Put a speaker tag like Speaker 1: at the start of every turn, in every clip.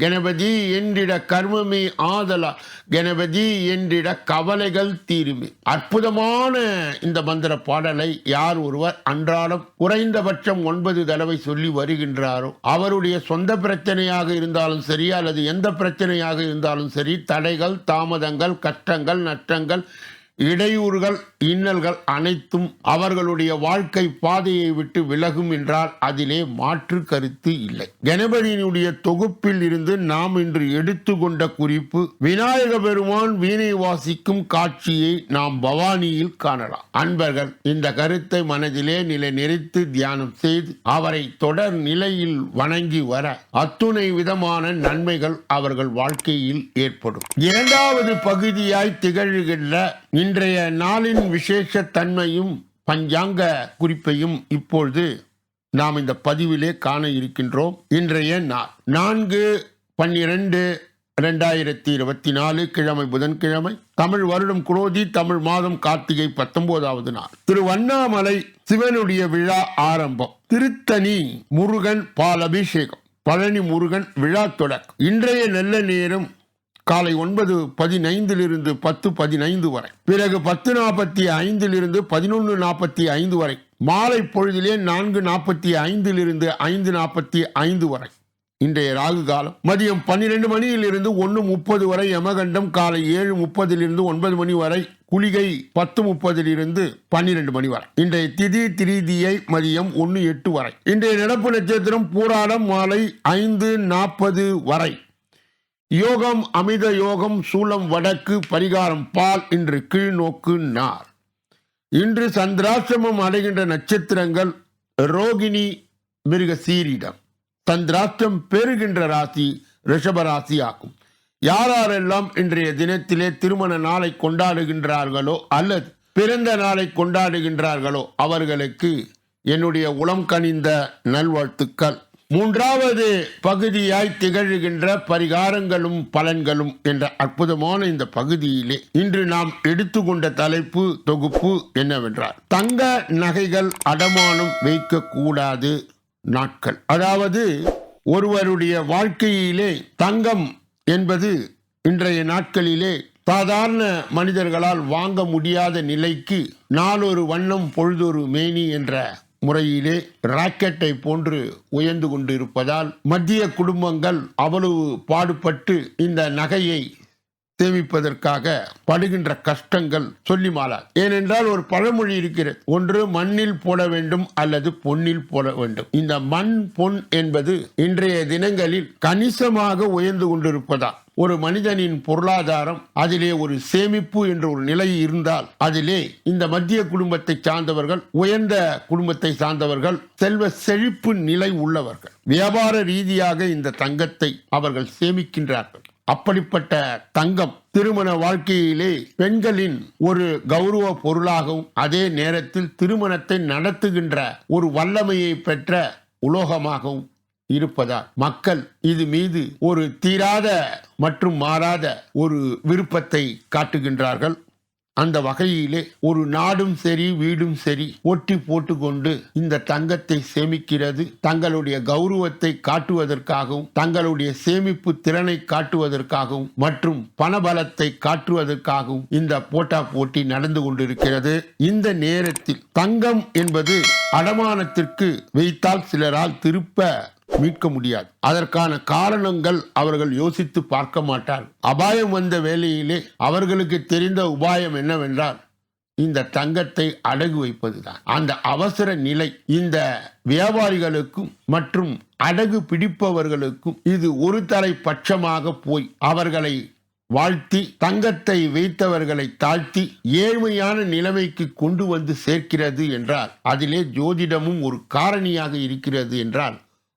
Speaker 1: கணபதி என்றிட கர்மமே ஆதலா. கணபதி என்றிட கவலைகள் தீருமே. அற்புதமான இந்த மந்திர பாடலை யார் ஒருவர் அன்றாடம் குறைந்தபட்சம் ஒன்பது தடவை சொல்லி வருகின்றாரோ அவருடைய சொந்த பிரச்சனையாக இருந்தாலும் சரி அல்லது எந்த பிரச்சனையாக இருந்தாலும் சரி தடைகள் தாமதங்கள் கஷ்டங்கள் நஷ்டங்கள் இடையூறுகள் இன்னல்கள் அனைத்தும் அவர்களுடைய வாழ்க்கை பாதையை விட்டு விலகும் என்றால் அதிலே மாற்று கருத்து இல்லை. கணபதியினுடைய தொகுப்பில் இருந்து நாம் இன்று எடுத்துக்கொண்ட குறிப்பு விநாயக பெருமான் வீணை வாசிக்கும் காட்சியை நாம் பவானியில் காணலாம். அன்பர்கள் இந்த கருத்தை மனதிலே நிலை நிறைத்து தியானம் செய்து அவரை தொடர் நிலையில் வணங்கி வர அத்துணை விதமான நன்மைகள் அவர்கள் வாழ்க்கையில் ஏற்படும். இரண்டாவது பகுதியாய் திகழ்கின்ற இன்றைய நாளின் விசேஷ தன்மையும் பஞ்சாங்க குறிப்பையும் இப்பொழுது நாம் இந்த பதிவிலே காண இருக்கின்றோம். இன்றைய நாள் நான்கு பன்னிரண்டு இரண்டாயிரத்தி இருபத்தி நாலு கிழமை புதன்கிழமை தமிழ் வருடம் குரோதி தமிழ் மாதம் கார்த்திகை பத்தொன்பதாவது நாள். திருவண்ணாமலை சிவனுடைய விழா ஆரம்பம். திருத்தணி முருகன் பால் அபிஷேகம் பழனி முருகன் விழா தொடக்கம். இன்றைய நல்ல நேரம் காலை ஒன்பது பதினைந்திலிருந்து பத்து பதினைந்து வரை. பிறகு பத்து நாற்பத்தி ஐந்திலிருந்து பதினொன்று நாற்பத்தி ஐந்து வரை. மாலை பொழுதிலே நான்கு நாற்பத்தி ஐந்திலிருந்து ஐந்து நாற்பத்தி ஐந்து வரை. இன்றைய ராகு காலம். மதியம் பன்னிரெண்டு மணியிலிருந்து ஒன்று முப்பது வரை யமகண்டம் காலை ஏழு முப்பதிலிருந்து ஒன்பது மணி வரை குளிகை பத்து முப்பதிலிருந்து பன்னிரெண்டு மணி வரை. இன்றைய திதி திரிதியை மதியம் ஒன்று எட்டு வரை. இன்றைய நடப்பு நட்சத்திரம் பூராடம் மாலை ஐந்து நாற்பது வரை. யோகம் அமித யோகம் சூலம் வடக்கு பரிகாரம் பால் இன்று கீழ்நோக்கு நார். இன்று சந்திராசிரமம் அடைகின்ற நட்சத்திரங்கள் ரோகிணி மிருக சீரிடம். சந்திராஷ்டம் பெறுகின்ற ராசி ரிஷப ராசி ஆகும். யாரெல்லாம் இன்றைய தினத்திலே திருமண நாளை கொண்டாடுகின்றார்களோ அல்லது பிறந்த நாளை கொண்டாடுகின்றார்களோ அவர்களுக்கு என்னுடைய உளம் கனிந்த நல்வாழ்த்துக்கள். மூன்றாவது பகுதியாய் திகழ்கின்ற பரிகாரங்களும் பலன்களும் என்ற அற்புதமான இந்த பகுதியிலே இன்று நாம் எடுத்துக்கொண்ட தலைப்பு தொகுப்பு என்னவென்றால் தங்க நகைகள் அடமானம் வைக்கக்கூடாது நாட்கள். அதாவது ஒருவருடைய வாழ்க்கையிலே தங்கம் என்பது இன்றைய நாட்களிலே சாதாரண மனிதர்களால் வாங்க முடியாத நிலைக்கு நாளொரு வண்ணம் பொழுதொரு மேனி என்ற முறையிலே ராக்கெட்டை போன்று உயர்ந்து கொண்டிருப்பதால் மத்திய குடும்பங்கள் அவ்வளவு பாடுபட்டு இந்த நகையை சேமிப்பதற்காக படுகின்ற கஷ்டங்கள் சொல்லி மாளாது ஏனென்றால் ஒரு பழமொழி இருக்கிறது. ஒன்று மண்ணில் போட வேண்டும் அல்லது பொன்னில் போட வேண்டும். இந்த மண் பொன் என்பது இன்றைய தினங்களில் கணிசமாக உயர்ந்து கொண்டிருப்பதால் ஒரு மனிதனின் பொருளாதாரம் அதிலே ஒரு சேமிப்பு என்ற ஒரு நிலை இருந்தால் அதிலே இந்த மத்திய குடும்பத்தை சார்ந்தவர்கள் உயர்ந்த குடும்பத்தை சார்ந்தவர்கள் செல்வ செழிப்பு நிலை உள்ளவர்கள். வியாபார ரீதியாக இந்த தங்கத்தை அவர்கள் சேமிக்கின்றார்கள். அப்படிப்பட்ட தங்கம் திருமண வாழ்க்கையிலே பெண்களின் ஒரு கௌரவ பொருளாகவும் அதே நேரத்தில் திருமணத்தை நடத்துகின்ற ஒரு வல்லமையை பெற்ற உலோகமாகவும் இருப்பதால் மக்கள் இது மீது ஒரு தீராத மற்றும் மாறாத ஒரு விருப்பத்தை காட்டுகின்றார்கள். அந்த வகையிலே ஒரு நாடும் சரி வீடும் சரி ஒட்டி போட்டுக்கொண்டு இந்த தங்கத்தை சேமிக்கிறது தங்களுடைய கௌரவத்தை காட்டுவதற்காகவும் தங்களுடைய சேமிப்பு திறனை காட்டுவதற்காகவும் மற்றும் பணபலத்தை காட்டுவதற்காகவும் இந்த போட்டா போட்டி நடந்து கொண்டிருக்கிறது. இந்த நேரத்தில் தங்கம் என்பது அடமானத்திற்கு வைத்தால் சிலரால் திருப்ப மீட்க முடியாது. அதற்கான காரணங்கள் அவர்கள் யோசித்து பார்க்க மாட்டார். அபாயம் வந்த வேலையிலே அவர்களுக்கு தெரிந்த உபாயம் என்னவென்றால் இந்த தங்கத்தை அடகு வைப்பதுதான். அந்த அவசர நிலை இந்த வியாபாரிகளுக்கும் மற்றும் அடகு பிடிப்பவர்களுக்கும் இது ஒரு தலை பட்சமாக போய் அவர்களை வாழ்த்தி தங்கத்தை வைத்தவர்களை தாழ்த்தி ஏழ்மையான நிலைமைக்கு கொண்டு வந்து சேர்க்கிறது என்றால் அதிலே ஜோதிடமும் ஒரு காரணியாக இருக்கிறது என்றால்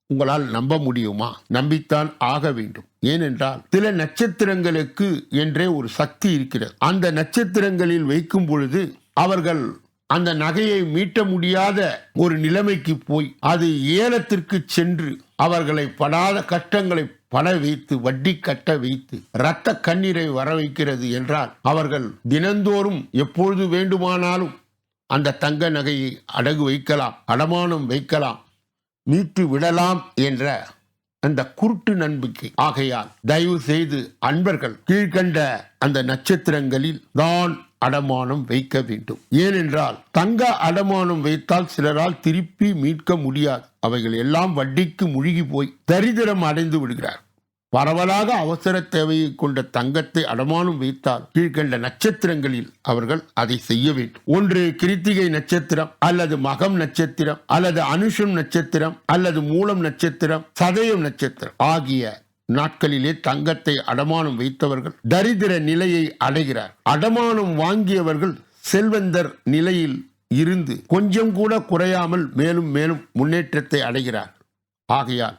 Speaker 1: உங்களால் நம்ப முடியுமா? நம்பித்தான் ஆக வேண்டும். ஏனென்றால் சில நட்சத்திரங்களுக்கு என்றே ஒரு சக்தி இருக்கிறது. அந்த நட்சத்திரங்களில் வைக்கும் பொழுது அவர்கள் அந்த நகையை மீட்ட முடியாத ஒரு நிலைமைக்கு போய் அது ஏலத்திற்கு சென்று அவர்களை படாத கஷ்டங்களை பட வைத்து வட்டி கட்ட வைத்து இரத்த கண்ணீரை வர வைக்கிறது என்றால் அவர்கள் தினந்தோறும் எப்பொழுது வேண்டுமானாலும் அந்த தங்க நகையை அடகு வைக்கலாம் அடமானம் வைக்கலாம் மீட்டு விடலாம் என்ற அந்த குருட்டு நம்பிக்கை. ஆகையால் தயவு செய்து அன்பர்கள் கீழ்கண்ட அந்த நட்சத்திரங்களில் தான் அடமானம் வைக்க வேண்டும். ஏனென்றால் தங்க அடமானம் வைத்தால் சிலரால் திருப்பி மீட்க முடியாது. அவைகள் எல்லாம் வட்டிக்கு முழுகி போய் தரித்திரம் அடைந்து விடுகிறார் பரவலாக அவசர தேவையை கொண்ட தங்கத்தை அடமானம் வைத்தால் கீழ்கண்ட நட்சத்திரங்களில் அவர்கள் அதை செய்ய வேண்டும். ஒன்று கிருத்திகை நட்சத்திரம் அல்லது மகம் நட்சத்திரம் அல்லது அனுஷம் நட்சத்திரம் அல்லது மூலம் நட்சத்திரம் சதயம் நட்சத்திரம். ஆகிய நாட்களிலே தங்கத்தை அடமானம் வைத்தவர்கள் தரித்திர நிலையை அடைகிறார். அடமானம் வாங்கியவர்கள் செல்வந்தர் நிலையில் இருந்து கொஞ்சம் கூட குறையாமல் மேலும் மேலும் முன்னேற்றத்தை அடைகிறார். ஆகையால்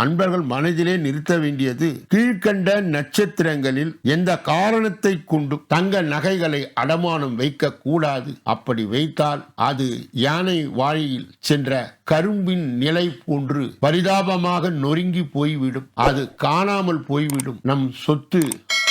Speaker 1: அன்பர்கள் மனதிலே நிறுத்த வேண்டியது கீழ்கண்ட நட்சத்திரங்களில் எந்த காரணத்தை கொண்டும் தங்க நகைகளை அடமானம் வைக்க கூடாது அப்படி வைத்தால் அது யானை வாழியில் சென்ற கரும்பின் நிலை போன்று பரிதாபமாக நொறுங்கி போய்விடும். அது காணாமல் போய்விடும். நம் சொத்து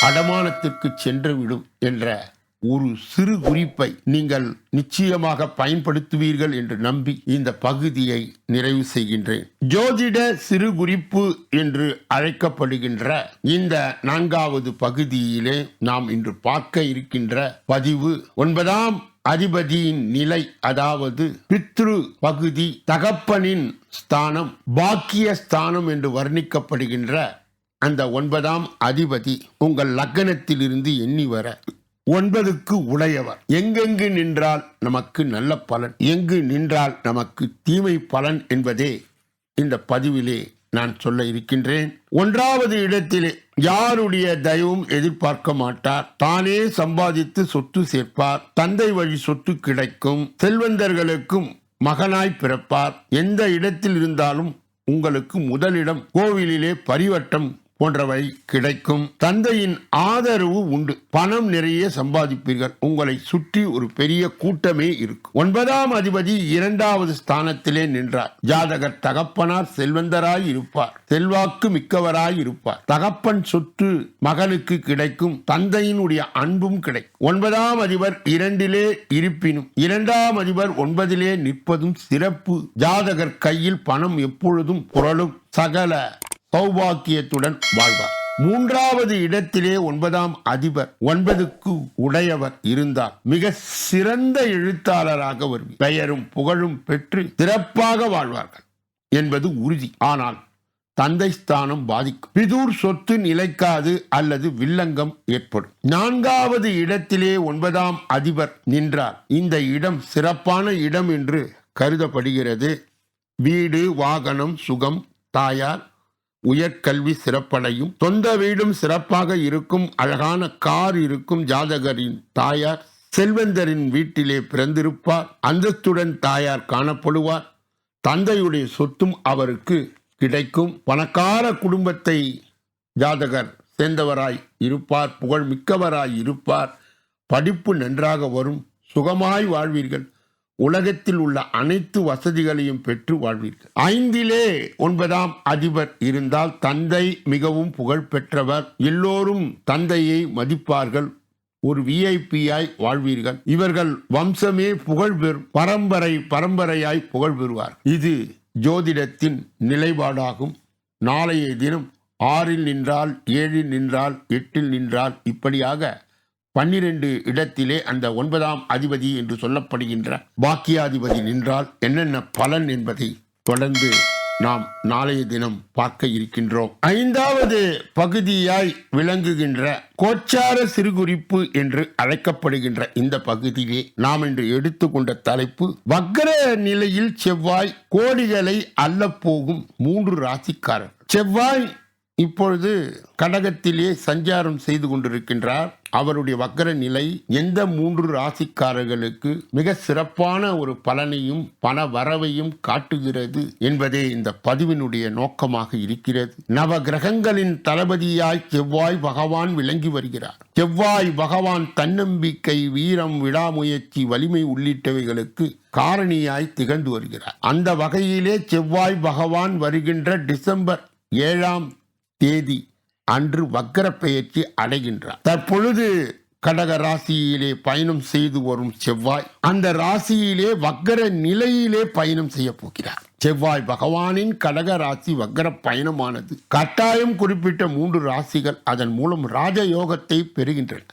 Speaker 1: அடமானத்திற்கு சென்றுவிடும் என்ற ஒரு சிறு குறிப்பை நீங்கள் நிச்சயமாக பயன்படுத்துவீர்கள் என்று நம்பி இந்த பகுதியை நிறைவு செய்கின்றேன். ஜோதிட சிறு குறிப்பு என்று அழைக்கப்படுகின்ற இந்த நான்காவது பகுதியிலே நாம் இன்று பார்க்க இருக்கின்ற பதிவு ஒன்பதாம் அதிபதியின் நிலை அதாவது பித்ரு பகுதி தகப்பனின் ஸ்தானம் பாக்கிய ஸ்தானம் என்று வர்ணிக்கப்படுகின்ற அந்த ஒன்பதாம் அதிபதி உங்கள் லக்னத்திலிருந்து எண்ணி வர ஒன்பதுக்கு உடையவர். எங்கெங்கு நின்றால் நமக்கு நல்ல பலன். எங்கு நின்றால் நமக்கு தீமை பலன் என்பதே இந்த பதிவிலே நான் சொல்ல இருக்கின்றேன். ஒன்றாவது இடத்திலே யாருடைய தயவும் எதிர்பார்க்க மாட்டார். தானே சம்பாதித்து சொத்து சேர்ப்பார். தந்தை வழி சொத்து கிடைக்கும். செல்வந்தர்களுக்கும் மகனாய் பிறப்பார். எந்த இடத்தில் இருந்தாலும் உங்களுக்கு முதலிடம் கோவிலிலே பரிவட்டம் போன்றவை கிடைக்கும். தந்தையின் ஆதரவு உண்டு. பணம் நிறைய சம்பாதிப்பீர்கள். உங்களை சுற்றி ஒரு பெரிய கூட்டமே இருக்கும். ஒன்பதாம் அதிபதி இரண்டாவது ஸ்தானத்திலே நின்றார். ஜாதகர் தகப்பனார் செல்வந்தராய் இருப்பார். செல்வாக்கு மிக்கவராய் இருப்பார். தகப்பன் சொத்து மகனுக்கு கிடைக்கும். தந்தையினுடைய அன்பும் கிடைக்கும். ஒன்பதாம் அதிபர் இரண்டிலே இருப்பினும் இரண்டாம் அதிபர் ஒன்பதிலே நிற்பதும் சிறப்பு. ஜாதகர் கையில் பணம் எப்பொழுதும் புரளும். சகல சௌபாக்கியத்துடன் வாழ்வார். மூன்றாவது இடத்திலே ஒன்பதாம் அதிபர் ஒன்பதுக்கு உடையவர் இருந்தார். மிக சிறந்த எழுத்தாளராக வருவார். பெயரும் புகழும் பெற்று சிறப்பாக வாழ்வார்கள் என்பது உறுதி. ஆனால் தந்தை ஸ்தானம் பாதிக்கும். பிதூர் சொத்து நிலைக்காது அல்லது வில்லங்கம் ஏற்படும். நான்காவது இடத்திலே ஒன்பதாம் அதிபர் நின்றார். இந்த இடம் சிறப்பான இடம் என்று கருதப்படுகிறது. வீடு வாகனம் சுகம் தாயார் உயர்கல்வி சிறப்படையும். சொந்த வீடும் சிறப்பாக இருக்கும். அழகான கார் இருக்கும் ஜாதகரின் தாயார் செல்வந்தரின் வீட்டிலே பிறந்திருப்பார். அந்தஸ்துடன் தாயார் காணப்படுவார். தந்தையுடைய சொத்தும் அவருக்கு கிடைக்கும். பணக்கார குடும்பத்தை ஜாதகர் சேர்ந்தவராய் இருப்பார். புகழ் மிக்கவராய் இருப்பார். படிப்பு நன்றாக வரும். சுகமாய் வாழ்வீர்கள். உலகத்தில் உள்ள அனைத்து வசதிகளையும் பெற்று வாழ்வீர்கள். ஐந்திலே ஒன்பதாம் அதிபர் இருந்தால் தந்தை மிகவும் புகழ் பெற்றவர் எல்லோரும் தந்தையை மதிப்பார்கள். ஒரு விஐபியாய் வாழ்வீர்கள். இவர்கள் வம்சமே புகழ் பெறும் பரம்பரை பரம்பரையாய் புகழ் பெறுவார் இது ஜோதிடத்தின் நிலைப்பாடாகும். நாளைய தினம் ஆறில் நின்றால் ஏழில் நின்றால் எட்டில் நின்றால் இப்படியாக பன்னிரண்டு இடத்திலே அந்த ஒன்பதாம் அதிபதி என்று சொல்லப்படுகின்ற பாக்கியாதிபதி நின்றால் என்னென்ன பலன் என்பதை தொடர்ந்து நாம் நாளைய தினம் பார்க்க இருக்கின்றோம். ஐந்தாவது பகுதியாய் விளங்குகின்ற கோச்சார சிறுகுறிப்பு என்று அழைக்கப்படுகின்ற இந்த பகுதியிலே நாம் இன்று எடுத்துக்கொண்ட தலைப்பு வக்கர நிலையில் செவ்வாய் கோடிகளை அல்ல போகும் மூன்று ராசிக்காரர் செவ்வாய் இப்பொழுது கடகத்திலே சஞ்சாரம் செய்து கொண்டிருக்கின்றார். அவருடைய வக்கர நிலை எந்த மூன்று ராசிக்காரர்களுக்கு மிக சிறப்பான ஒரு பலனையும் பண வரவையும் காட்டுகிறது என்பதே இந்த பதிவினுடைய நோக்கமாக இருக்கிறது. நவ கிரகங்களின் தளபதியாய் செவ்வாய் பகவான் விளங்கி வருகிறார். செவ்வாய் பகவான் தன்னம்பிக்கை வீரம் விடாமுயற்சி வலிமை உள்ளிட்டவைகளுக்கு காரணியாய் திகழ்ந்து வருகிறார். அந்த வகையிலே செவ்வாய் பகவான் வருகின்ற டிசம்பர் ஏழாம் தேதி அன்று வக்கர பெயர்ச்சி அடைகின்றார். தற்பொழுது கடக ராசியிலே பயணம் செய்து வரும் செவ்வாய் அந்த ராசியிலே வக்கர நிலையிலே பயணம் செய்ய போகிறார். செவ்வாய் பகவானின் கடக ராசி வக்கர பயணமானது. கட்டாயம் குறிப்பிட்ட மூன்று ராசிகள் அதன் மூலம் ராஜயோகத்தை பெறுகின்றன.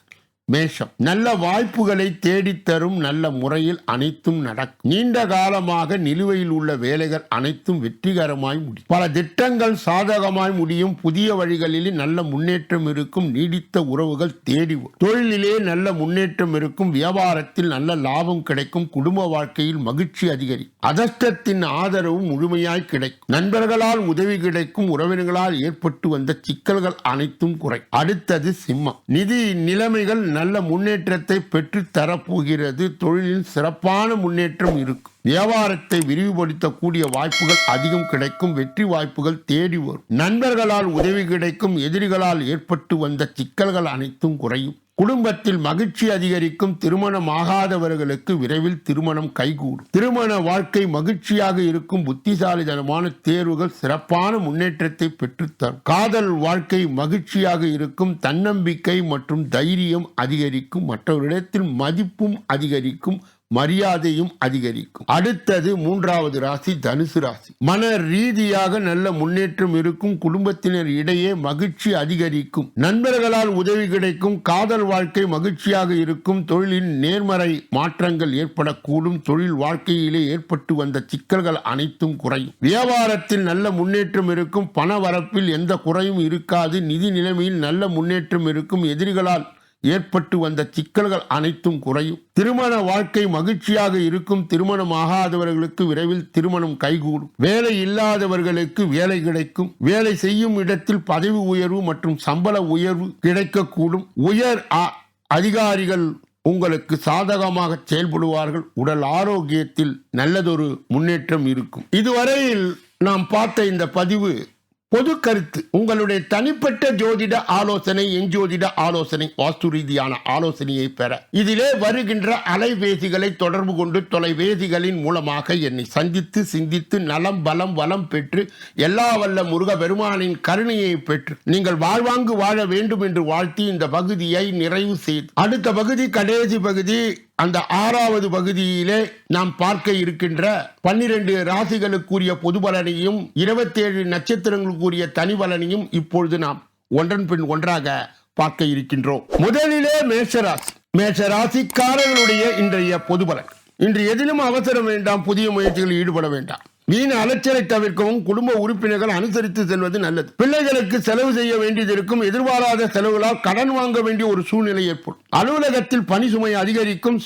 Speaker 1: மேஷம் நல்ல வாய்ப்புகளை தேடித்தரும் நல்ல முறையில் அனைத்தும் நடக்கும் நீண்ட காலமாக நிலுவையில் உள்ள வேலைகள் அனைத்தும் வெற்றிகரமாய் முடியும். பல திட்டங்கள் சாதகமாய் முடியும். புதிய வழிகளில் நல்ல முன்னேற்றம் இருக்கும். நீடித்த உறவுகள் தேடி தொழிலிலே நல்ல முன்னேற்றம் இருக்கும். வியாபாரத்தில் நல்ல லாபம் கிடைக்கும். குடும்ப வாழ்க்கையில் மகிழ்ச்சி அதிகரிக்கும் அதஷ்டத்தின் ஆதரவு முழுமையாய் கிடைக்கும். நண்பர்களால் உதவி கிடைக்கும். உறவினர்களால் ஏற்பட்டு வந்த சிக்கல்கள் அனைத்தும் குறை. அடுத்தது சிம்மம். நிதி நிலைமைகள் நல்ல முன்னேற்றத்தை பெற்று தரப்போகிறது தொழிலில் சிறப்பான முன்னேற்றம் இருக்கும் வியாபாரத்தை விரிவுபடுத்தக்கூடிய வாய்ப்புகள் அதிகம் கிடைக்கும். வெற்றி வாய்ப்புகள் தேடி வரும். நண்பர்களால் உதவி கிடைக்கும். எதிரிகளால் ஏற்பட்டு வந்த சிக்கல்கள் அனைத்தும் குறையும். குடும்பத்தில் மகிழ்ச்சி அதிகரிக்கும் திருமணம் ஆகாதவர்களுக்கு விரைவில் திருமணம் கைகூடும். திருமண வாழ்க்கை மகிழ்ச்சியாக இருக்கும் புத்திசாலிதனமான தேர்வுகள் சிறப்பான முன்னேற்றத்தை பெற்றுத்தரும். காதல் வாழ்க்கை மகிழ்ச்சியாக இருக்கும் தன்னம்பிக்கை மற்றும் தைரியம் அதிகரிக்கும். மற்றவரிடத்தில் மதிப்பும் அதிகரிக்கும். மரியாதையும் அதிகரிக்கும். அடுத்தது மூன்றாவது ராசி தனுசு ராசி. மன ரீதியாக நல்ல முன்னேற்றம் இருக்கும். குடும்பத்தினர் இடையே மகிழ்ச்சி அதிகரிக்கும். நண்பர்களால் உதவி கிடைக்கும். காதல் வாழ்க்கை மகிழ்ச்சியாக இருக்கும். தொழிலின் நேர்மறை மாற்றங்கள் ஏற்படக்கூடும். தொழில் வாழ்க்கையிலே ஏற்பட்டு வந்த சிக்கல்கள் அனைத்தும் குறையும். வியாபாரத்தில் நல்ல முன்னேற்றம் இருக்கும். பண வரப்பில் எந்த குறையும் இருக்காது. நிதி நிலைமையில் நல்ல முன்னேற்றம் இருக்கும். எதிரிகளால் ஏற்பட்டு வந்த சிக்கல்கள் அனைத்தும் குறையும். திருமண வாழ்க்கை மகிழ்ச்சியாக இருக்கும் திருமணம் ஆகாதவர்களுக்கு விரைவில் திருமணம் கைகூடும். வேலை இல்லாதவர்களுக்கு வேலை கிடைக்கும். வேலை செய்யும் இடத்தில் பதவி உயர்வு மற்றும் சம்பள உயர்வு கிடைக்கக்கூடும். உயர் அ- அதிகாரிகள் உங்களுக்கு சாதகமாக செயல்படுவார்கள். உடல் ஆரோக்கியத்தில் நல்லதொரு முன்னேற்றம் இருக்கும். இதுவரையில் நாம் பார்த்த இந்த பதிவு பொது கருத்து உங்களுடைய தனிப்பட்ட ஜோதிட ஆலோசனை எஞ்சோதிட ஆலோசனை வாஸ்து ரீதியான ஆலோசனையை பெற. இதிலே வருகின்ற அலைபேசிகளை தொடர்பு கொண்டு தொலைபேசிகளின் மூலமாக என்னை சந்தித்து சிந்தித்து நலம் பலம் வளம் பெற்று எல்லா வல்ல முருக பெருமானின் கருணையை பெற்று நீங்கள் வாழ்வாங்கு வாழ வேண்டும் என்று வாழ்த்தி இந்த பகுதியை நிறைவு செய்து. அடுத்த பகுதி கடைசி பகுதி அந்த ஆறாவது பகுதியிலே நாம் பார்க்க இருக்கின்ற பன்னிரண்டு ராசிகளுக்குரிய பொது பலனையும் இருபத்தேழு நட்சத்திரங்களுக்குரிய தனி பலனையும் இப்பொழுது நாம் ஒன்றன் பின் ஒன்றாக பார்க்க இருக்கின்றோம். முதலிலே மேஷராசி. மேஷராசிக்காரர்களுடைய இன்றைய பொது பலன். இன்று எதிலும் அவசரம் வேண்டாம் புதிய முயற்சிகளில் ஈடுபட வேண்டாம். வீண் அலைச்சலை தவிர்க்கவும் குடும்ப உறுப்பினர்கள் அனுசரித்து செல்வது நல்லது. பிள்ளைகளுக்கு செலவு செய்ய வேண்டியது இருக்கும். எதிர்பாராத செலவுகளால் கடன் வாங்க வேண்டிய ஒரு சூழ்நிலை ஏற்படும். அலுவலகத்தில் பணி சுமை அதிகரிக்கும்.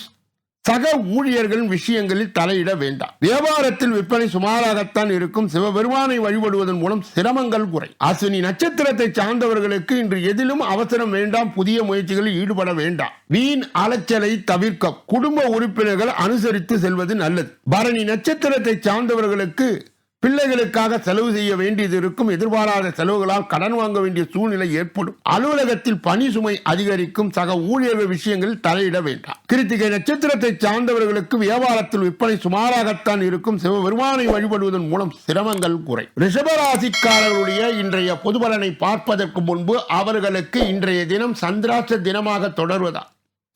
Speaker 1: சக ஊழியர்களின் விஷயங்களில் தலையிட வேண்டாம். வியாபாரத்தில் விற்பனை சுமாராகத்தான் இருக்கும். சிவபெருமானை வழிபடுவதன் மூலம் சிரமங்கள் குறை. அஸ்வினி நட்சத்திரத்தை சார்ந்தவர்களுக்கு இன்று எதிலும் அவசரம் வேண்டாம். புதிய முயற்சிகளில் ஈடுபட வேண்டாம். வீண் அலைச்சலை தவிர்க்க குடும்ப உறுப்பினர்கள் அனுசரித்து செல்வது நல்லது. பரணி நட்சத்திரத்தை சார்ந்தவர்களுக்கு பிள்ளைகளுக்காக செலவு செய்ய வேண்டியது இருக்கும். எதிர்பாராத செலவுகளால் கடன் வாங்க வேண்டிய சூழ்நிலை ஏற்படும். அலுவலகத்தில் பணி சுமை அதிகரிக்கும். சக ஊழியர்கள் விஷயங்களில் தலையிட வேண்டாம். கிருத்திகை நட்சத்திரத்தை சார்ந்தவர்களுக்கு வியாபாரத்தில் விற்பனை சுமாராகத்தான் இருக்கும். சிவபெருமானை வழிபடுவதன் மூலம் சிரமங்கள் குறை ரிஷபராசிக்காரர்களுடைய இன்றைய பொதுபலனை பார்ப்பதற்கு முன்பு அவர்களுக்கு இன்றைய தினம் சந்திராச தினமாக தொடர்வதா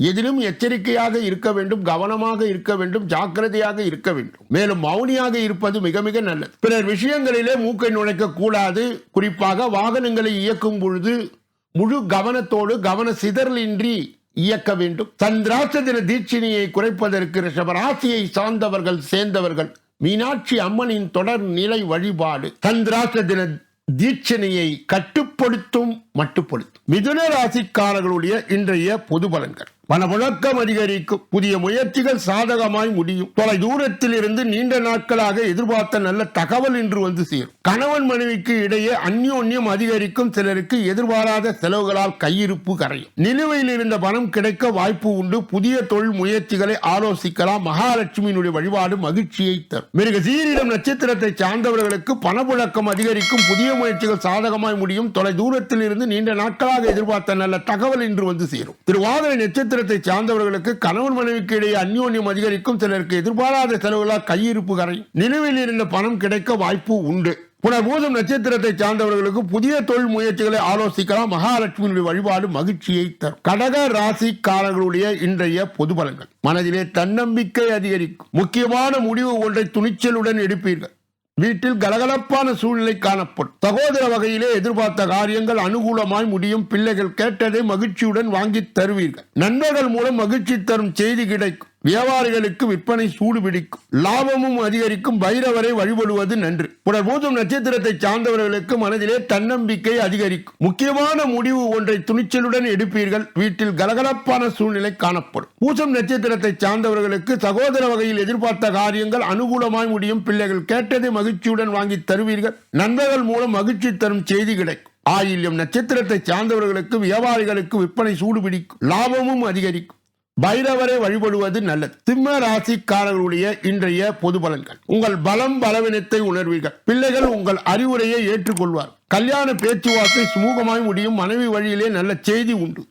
Speaker 1: எதிலும் எச்சரிக்கையாக இருக்க வேண்டும் கவனமாக இருக்க வேண்டும் ஜாக்கிரதையாக இருக்க வேண்டும். மேலும் மௌனியாக இருப்பது மிக மிக நல்லது. பிறர் விஷயங்களிலே மூக்கை நுழைக்க கூடாது. குறிப்பாக வாகனங்களை இயக்கும் பொழுது முழு கவனத்தோடு கவன சிதறலின்றி இயக்க வேண்டும். சந்திராஷ்ட தின தீட்சினியை குறைப்பதற்கு ரிஷபராசியை சார்ந்தவர்கள் சேர்ந்தவர்கள் மீனாட்சி அம்மனின் தொடர் நிலை வழிபாடு சந்திராஷ்ட தின தீட்சணையை கட்டுப்படுத்தும் மட்டுப்படுத்தும். மிதுன ராசிக்காரர்களுடைய இன்றைய பொது பலன்கள். பணமுழக்கம் அதிகரிக்கும். புதிய முயற்சிகள் சாதகமாய் முடியும். தொலை தூரத்தில் இருந்து நீண்ட நாட்களாக எதிர்பார்த்த நல்ல தகவல் இன்று வந்து சேரும். கணவன் மனைவிக்கு இடையே அந்யோன்யம் அதிகரிக்கும். சிலருக்கு எதிர்பாராத செலவுகளால் கையிருப்பு கரையும். நிலுவையில் இருந்த பணம் கிடைக்க வாய்ப்பு உண்டு. புதிய தொழில் முயற்சிகளை ஆலோசிக்கலாம். மகாலட்சுமியினுடைய வழிபாடு மகிழ்ச்சியை தரும். மிருக சீரிடம் நட்சத்திரத்தை சார்ந்தவர்களுக்கு பணப்புழக்கம் அதிகரிக்கும். புதிய முயற்சிகள் சாதகமாய் முடியும். தொலை தூரத்தில் இருந்து நீண்ட நாட்களாக எதிர்பார்த்த நல்ல தகவல் இன்று வந்து சேரும். திருவாதிரை நட்சத்திரத்தை சார்ந்தவர்களுக்கு கணவன் மனைவிக்கு இடையே அந்யோன்யம் அதிகரிக்கும். சிலருக்கு எதிர்பாராத செலவுகளால் கையிருப்பு கரை நிலுவையில் இருந்த பணம் கிடைக்க வாய்ப்பு உண்டு. புனர்பூதம் நட்சத்திரத்தை சார்ந்தவர்களுக்கு புதிய தொழில் முயற்சிகளை ஆலோசிக்கலாம். மகாலட்சுமியுடைய வழிபாடு மகிழ்ச்சியை தரும். கடக ராசிக்காரர்களுடைய இன்றைய பொது பலன்கள் மனதிலே தன்னம்பிக்கை அதிகரிக்கும். முக்கியமான முடிவு ஒன்றை துணிச்சலுடன் எடுப்பீர்கள். வீட்டில் கலகலப்பான சூழ்நிலை காணப்படும். சகோதர வகையிலே எதிர்பார்த்த காரியங்கள் அனுகூலமாய் முடியும். பிள்ளைகள் கேட்டதை மகிழ்ச்சியுடன் வாங்கி தருவீர்கள். நண்பர்கள் மூலம் மகிழ்ச்சி தரும் செய்தி கிடைக்கும். வியாபாரிகளுக்கு விற்பனை சூடு பிடிக்கும். லாபமும் அதிகரிக்கும். பைரவரை வழிபடுவது நன்று. புனர்பூதம் நட்சத்திரத்தை சார்ந்தவர்களுக்கு மனதிலே தன்னம்பிக்கை அதிகரிக்கும். முக்கியமான முடிவு ஒன்றை துணிச்சலுடன் எடுப்பீர்கள். வீட்டில் கலகலப்பான சூழ்நிலை காணப்படும். பூசம் நட்சத்திரத்தை சார்ந்தவர்களுக்கு சகோதர வகையில் எதிர்பார்த்த காரியங்கள் அனுகூலமாய் முடியும். பிள்ளைகள் கேட்டதை மகிழ்ச்சியுடன் வாங்கி தருவீர்கள். நண்பர்கள் மூலம் மகிழ்ச்சி தரும் செய்தி கிடைக்கும். ஆயில்யம் நட்சத்திரத்தை சார்ந்தவர்களுக்கு வியாபாரிகளுக்கு விற்பனை சூடு பிடிக்கும். லாபமும் அதிகரிக்கும். பைரவரை வழிபடுவது நல்லது. சிம்ம ராசிக்காரர்களுடைய இன்றைய பொது பலன்கள். உங்கள் பலம் பலவீனத்தை உணர்வீர்கள். பிள்ளைகள் உங்கள் அறிவுரையை ஏற்றுக்கொள்வார் கல்யாண பேச்சுவார்த்தை சுமூகமாய் முடியும். மனைவி வழியிலே நல்ல செய்தி உண்டு.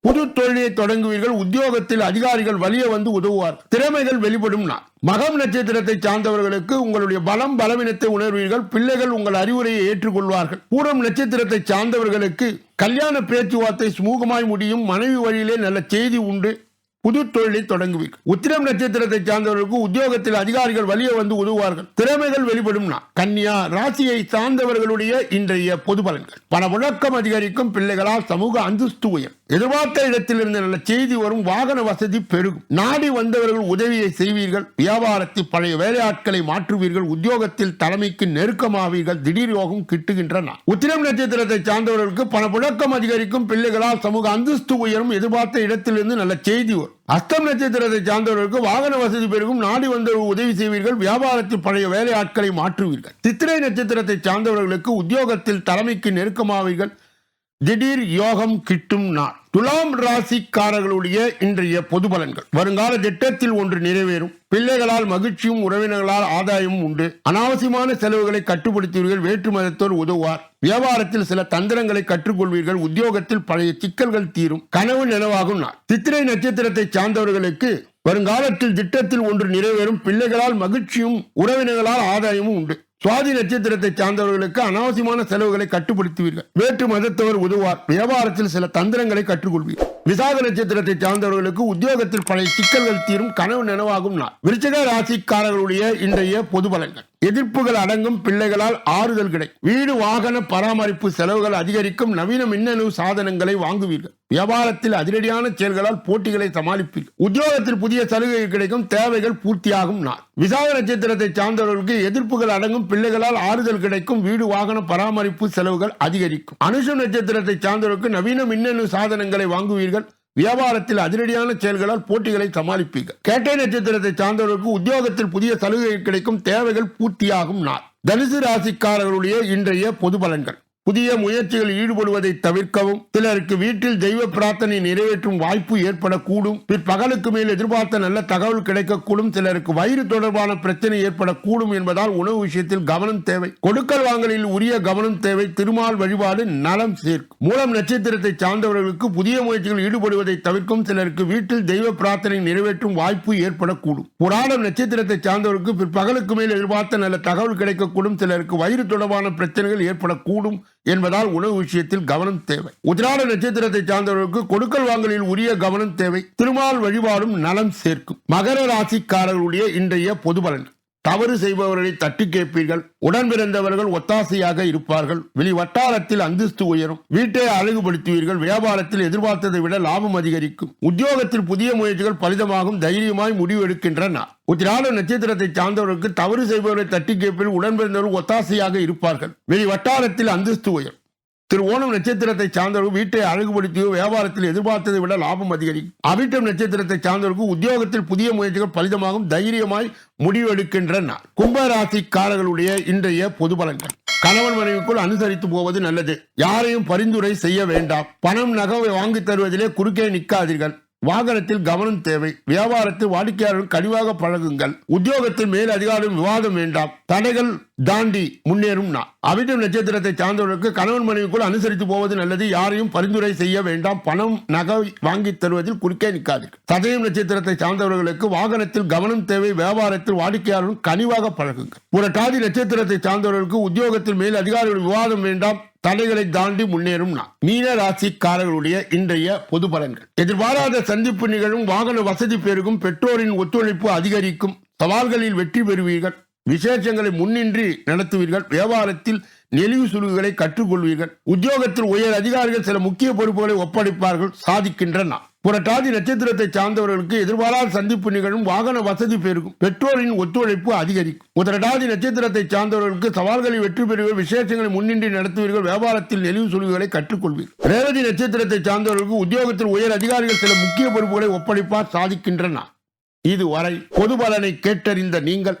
Speaker 1: புது தொழிலை தொடங்குவீர்கள். உத்தியோகத்தில் அதிகாரிகள் வலிய வந்து உதவுவார் திறமைகள் வெளிப்படும் நாள். மகம் நட்சத்திரத்தை சார்ந்தவர்களுக்கு உங்களுடைய பலம் பலவீனத்தை உணர்வீர்கள். பிள்ளைகள் உங்கள் அறிவுரையை ஏற்றுக்கொள்வார்கள். பூரம் நட்சத்திரத்தை சார்ந்தவர்களுக்கு கல்யாண பேச்சுவார்த்தை சுமூகமாய் முடியும். மனைவி வழியிலே நல்ல செய்தி உண்டு. புது தொழிலை தொடங்குவீர்கள். உத்திரம் நட்சத்திரத்தை சார்ந்தவர்களுக்கு உத்தியோகத்தில் அதிகாரிகள் வலிய வந்து உதவுவார்கள். திறமைகள் வெளிப்படும் கன்னியா ராசியை சார்ந்தவர்களுடைய இன்றைய பொது பலன்கள். பண முழக்கம் அதிகரிக்கும் பிள்ளைகளால் சமூக அந்தஸ்து உயரும். எதிர்பார்த்த இடத்திலிருந்து நல்ல செய்தி வரும் வாகன வசதி பெருகும். நாடி வந்தவர்கள் உதவியை செய்வீர்கள் வியாபாரத்தில் பழைய வேலையாட்களை மாற்றுவீர்கள் உத்தியோகத்தில் தலைமைக்கு நெருக்கமாவீர்கள் திடீர் யோகம் கிட்டுகின்றன. உத்திரம் நட்சத்திரத்தை சார்ந்தவர்களுக்கு பண புழக்கம் அதிகரிக்கும் பிள்ளைகளால் சமூக அந்தஸ்து உயரும் எதிர்பார்த்த இடத்திலிருந்து நல்ல செய்தி வரும். அஸ்தம் நட்சத்திரத்தை சார்ந்தவர்களுக்கு வாகன வசதி பெருகும் நாடி வந்தவர்கள் உதவி செய்வீர்கள் வியாபாரத்தில் பழைய வேலையாட்களை மாற்றுவீர்கள். சித்திரை நட்சத்திரத்தை சார்ந்தவர்களுக்கு உத்தியோகத்தில் தலைமைக்கு நெருக்கமாவீர்கள் திடீர் யோகம் கிட்டும் நாள். துலாம் ராசிக்காரர்களுடைய இன்றைய பொது பலன்கள். வருங்கால திட்டத்தில் ஒன்று நிறைவேறும். பிள்ளைகளால் மகிழ்ச்சியும் உறவினர்களால் ஆதாயமும் உண்டு. அனாவசியமான செலவுகளை கட்டுப்படுத்துவீர்கள் வேற்று மதத்தோர் உதவுவார். வியாபாரத்தில் சில தந்திரங்களை கற்றுக்கொள்வீர்கள். உத்தியோகத்தில் பழைய சிக்கல்கள் தீரும். கனவு நினைவாகும் நாள். சித்திரை நட்சத்திரத்தை சார்ந்தவர்களுக்கு வருங்காலத்தில் திட்டத்தில் ஒன்று நிறைவேறும். பிள்ளைகளால் மகிழ்ச்சியும் உறவினர்களால் ஆதாயமும் உண்டு. சுவாதி நட்சத்திரத்தை சார்ந்தவர்களுக்கு அனாவசியமான செலவுகளை கட்டுப்படுத்துவீர்கள். வேற்று மதத்தவர் உதவார் வியாபாரத்தில் சில தந்திரங்களை கற்றுக்கொள்வீர். விசாக நட்சத்திரத்தை சார்ந்தவர்களுக்கு உத்தியோகத்தில் பழைய சிக்கல்கள் தீரும் கனவு நினைவாகும் நாள். விருச்சக ராசிக்காரர்களுடைய இன்றைய பொது பலன்கள். எதிர்ப்புகள் அடங்கும் பிள்ளைகளால் ஆறுதல் கிடைக்கும் வீடு வாகன பராமரிப்பு செலவுகள் அதிகரிக்கும் நவீன மின்னணு சாதனங்களை வாங்குவீர்கள். வியாபாரத்தில் அதிரடியான செயல்களால் போட்டிகளை சமாளிப்பீர்கள். உத்தியோகத்தில் புதிய சலுகைகள் கிடைக்கும் தேவைகள் பூர்த்தியாகும் நாள். விசாக நட்சத்திரத்தை சார்ந்தவர்களுக்கு எதிர்ப்புகள் அடங்கும் பிள்ளைகளால் ஆறுதல் கிடைக்கும் வீடு வாகன பராமரிப்பு செலவுகள் அதிகரிக்கும். அனுஷம் நட்சத்திரத்தை சார்ந்தவர்களுக்கு நவீன மின்னணு சாதனங்களை வாங்குவீர்கள். வியாபாரத்தில் அதிரடியான செயல்களால் போட்டிகளை சமாளிப்பீர்கள் கேட்டை நட்சத்திரத்தை சார்ந்தவர்களுக்கு உத்தியோகத்தில் புதிய சலுகைகள் கிடைக்கும் தேவைகள் பூர்த்தியாகும் நாள். தனுசு ராசிக்காரர்களுடைய இன்றைய பொது பலன்கள். புதிய முயற்சிகள் ஈடுபடுவதை தவிர்க்கவும் சிலருக்கு வீட்டில் தெய்வ பிரார்த்தனை நிறைவேற்றும் வாய்ப்பு ஏற்படக்கூடும். பிற்பகலுக்கு மேல் எதிர்பார்த்த நல்ல தகவல் கிடைக்கக்கூடும். சிலருக்கு வயிறு தொடர்பான பிரச்சனை ஏற்படக்கூடும் என்பதால் உணவு விஷயத்தில் கவனம் தேவை. கொடுக்கல் வாங்கலில் உரிய கவனம் தேவை. திருமால் வழிபாடு நலம் சேர்க்கும். மூலம் நட்சத்திரத்தை சார்ந்தவர்களுக்கு புதிய முயற்சிகள் ஈடுபடுவதை தவிர்க்கும். சிலருக்கு வீட்டில் தெய்வ பிரார்த்தனை நிறைவேற்றும் வாய்ப்பு ஏற்படக்கூடும். புராணம் நட்சத்திரத்தை சார்ந்தவர்களுக்கு பிற்பகலுக்கு மேல் எதிர்பார்த்த நல்ல தகவல் கிடைக்கக்கூடும். சிலருக்கு வயிறு தொடர்பான பிரச்சனைகள் ஏற்படக்கூடும். என்பதால் உணவு விஷயத்தில் கவனம் தேவை. உத்திராட நட்சத்திரத்தை சார்ந்தவர்களுக்கு கொடுக்கல் வாங்கலில் உரிய கவனம் தேவை. திருமால் வழிபாடும் நலம் சேர்க்கும். மகர ராசிக்காரர்களுடைய இன்றைய பொது பலன். தவறு செய்பவர்களை தட்டி கேட்பீர்கள். உடன் பிறந்தவர்கள் ஒத்தாசையாக இருப்பார்கள். வெளி வட்டாரத்தில் அந்தஸ்து உயரும். வீட்டை அழகுபடுத்துவீர்கள். வியாபாரத்தில் எதிர்பார்த்ததை விட லாபம் அதிகரிக்கும். உத்தியோகத்தில் புதிய முயற்சிகள் பலிதமாகும். தைரியமாய் முடிவெடுக்கின்றன. உத்திராட நட்சத்திரத்தை சார்ந்தவர்களுக்கு தவறு செய்பவர்களை தட்டி கேட்பில் உடன்பிறந்தவர்கள் ஒத்தாசையாக இருப்பார்கள். வெளி வட்டாரத்தில் அந்தஸ்து உயரும். திரு ஓணம் நட்சத்திரத்தை சார்ந்தவர்கள் வீட்டை அழகுபடுத்தியோ வியாபாரத்தில் எதிர்பார்த்ததை விட லாபம் அதிகரிக்கும். அவிட்டம் நட்சத்திரத்தை சார்ந்தவர்களுக்கு உத்தியோகத்தில் புதிய முயற்சிகள் பலிதமாகும் தைரியமாய் முடிவெடுக்கின்ற நாள் கும்பராசிக்காரர்களுடைய இன்றைய பொது பலன்கள். கணவன் மனைவிக்குள் அனுசரித்து போவது நல்லது. யாரையும் பரிந்துரை செய்ய வேண்டாம். பணம் நகை வாங்கி தருவதிலே குறுக்கே நிற்காதீர்கள் வாகனத்தில் கவனம் தேவை. வியாபாரத்தில் வாடிக்கையாளர்கள் கனிவாக பழகுங்கள். உத்தியோகத்தில் மேல் அதிகாரம் விவாதம் வேண்டாம். தடைகள் தாண்டி முன்னேறும் நான் அவிட்டம் நட்சத்திரத்தை சார்ந்தவர்களுக்கு கணவன் மனைவிக்குள் அனுசரித்து போவது நல்லது. யாரையும் பரிந்துரை செய்ய வேண்டாம். பணம் நகை வாங்கி தருவதில் குறுக்கே நிற்காது சதயம் நட்சத்திரத்தை சார்ந்தவர்களுக்கு வாகனத்தில் கவனம் தேவை. வியாபாரத்தில் வாடிக்கையாளர்கள் கனிவாக பழகுங்கள். புரட்டாதி நட்சத்திரத்தை சார்ந்தவர்களுக்கு உத்தியோகத்தில் மேல் அதிகாரிகள் விவாதம் வேண்டாம். தடைகளை தாண்டி முன்னேறும் நான். மீன ராசிக்காரர்களுடைய இன்றைய பொது பலன்கள். எதிர்பாராத சந்திப்பு நிகழும் வாகன வசதி பெருகும் பெற்றோரின் ஒத்துழைப்பு அதிகரிக்கும் சவால்களில் வெற்றி பெறுவீர்கள் விசேஷங்களை முன்னின்றி நடத்துவீர்கள் வியாபாரத்தில் நெளிவு சுழுகுகளை கற்றுக்கொள்வீர்கள். உத்தியோகத்தில் உயர் அதிகாரிகள் சில முக்கிய பொறுப்புகளை ஒப்படைப்பார்கள் சாதிக்கின்றன. புரட்டாதி நட்சத்திரத்தை சார்ந்தவர்களுக்கு எதிர்பாராத சந்திப்பு நிகழும் வாகன வசதி பெருகும் பெற்றோரின் ஒத்துழைப்பு அதிகரிக்கும். உதரடாதி நட்சத்திரத்தை சார்ந்தவர்களுக்கு சவால்களை வெற்றி பெறுவீர்கள் விசேஷங்களை முன்னின்றி நடத்துவீர்கள் வியாபாரத்தில் நெளிவு சுழுகுகளை கற்றுக்கொள்வீர்கள். ரேவதி நட்சத்திரத்தை சார்ந்தவர்களுக்கு உத்தியோகத்தில் உயர் அதிகாரிகள் சில முக்கிய பொறுப்புகளை ஒப்படைப்பார் சாதிக்கின்றன. இதுவரை பொது பலனை கேட்டறிந்த நீங்கள்